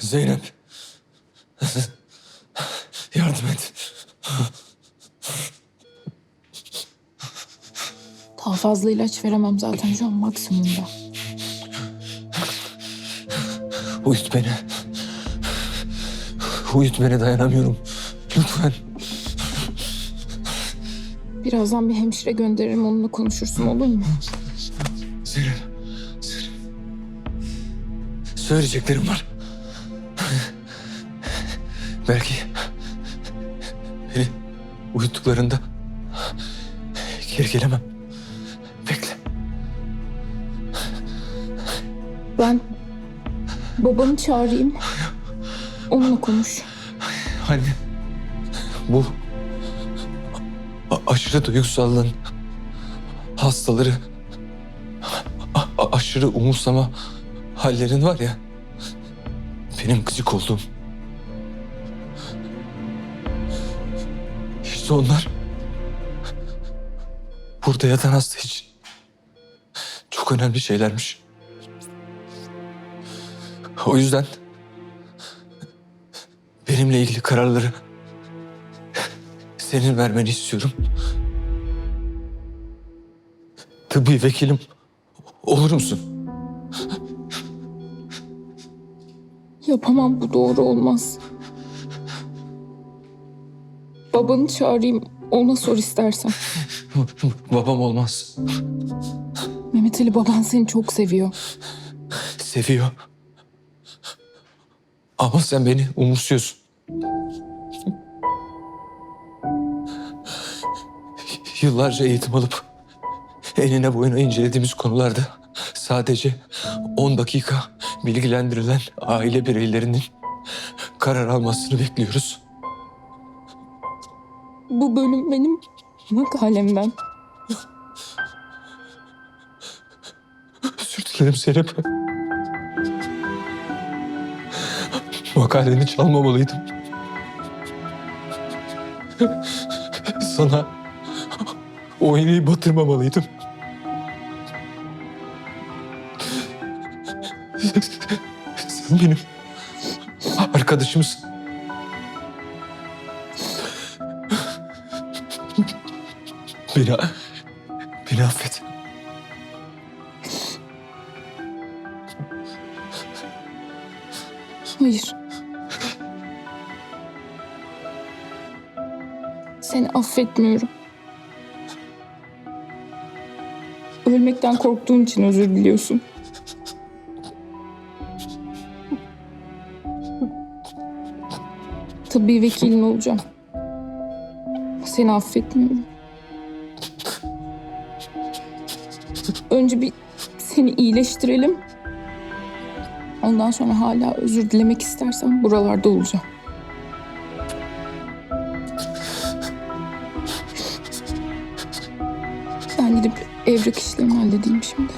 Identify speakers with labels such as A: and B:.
A: Zeynep. Yardım et.
B: Daha fazla ilaç veremem zaten şu an maksimumda.
A: Uyut beni. Uyut beni dayanamıyorum. Lütfen.
B: Birazdan bir hemşire gönderirim onunla konuşursun olur mu?
A: Zeynep. Zeynep. Söyleyeceklerim var. Belki beni uyuttuklarında geri gelemem. Bekle.
B: Ben babanı çağırayım. Onunla konuş.
A: Anne, bu aşırı duygusallığın hastaları, aşırı umursama hallerin var ya, benim gıcık olduğum. İşte onlar burada yatan hasta için çok önemli şeylermiş. O yüzden benimle ilgili kararları senin vermeni istiyorum. Tıbbi vekilim olur musun?
B: Yapamam bu doğru olmaz. Babanı çağırayım ona sor istersen.
A: Babam olmaz.
B: Mehmet Ali baban seni çok seviyor.
A: Seviyor. Ama sen beni umursuyorsun. Yıllarca eğitim alıp enine boyuna incelediğimiz konularda sadece 10 dakika bilgilendirilen aile bireylerinin karar almasını bekliyoruz.
B: Bu bölüm benim makalemden.
A: Özür dilerim Zeynep. Makaleni çalmamalıydım. Sana o iğneyi batırmamalıydım. Sen benim arkadaşımsın. Beni, beni affet.
B: Hayır. Seni affetmiyorum. Ölmekten korktuğun için özür diliyorsun. Tıbbi vekilin olacağım. Seni affetmiyorum. Önce bir seni iyileştirelim. Ondan sonra hala özür dilemek istersen buralarda olacağım. Ben gidip evrak işlerimi halledeyim şimdi.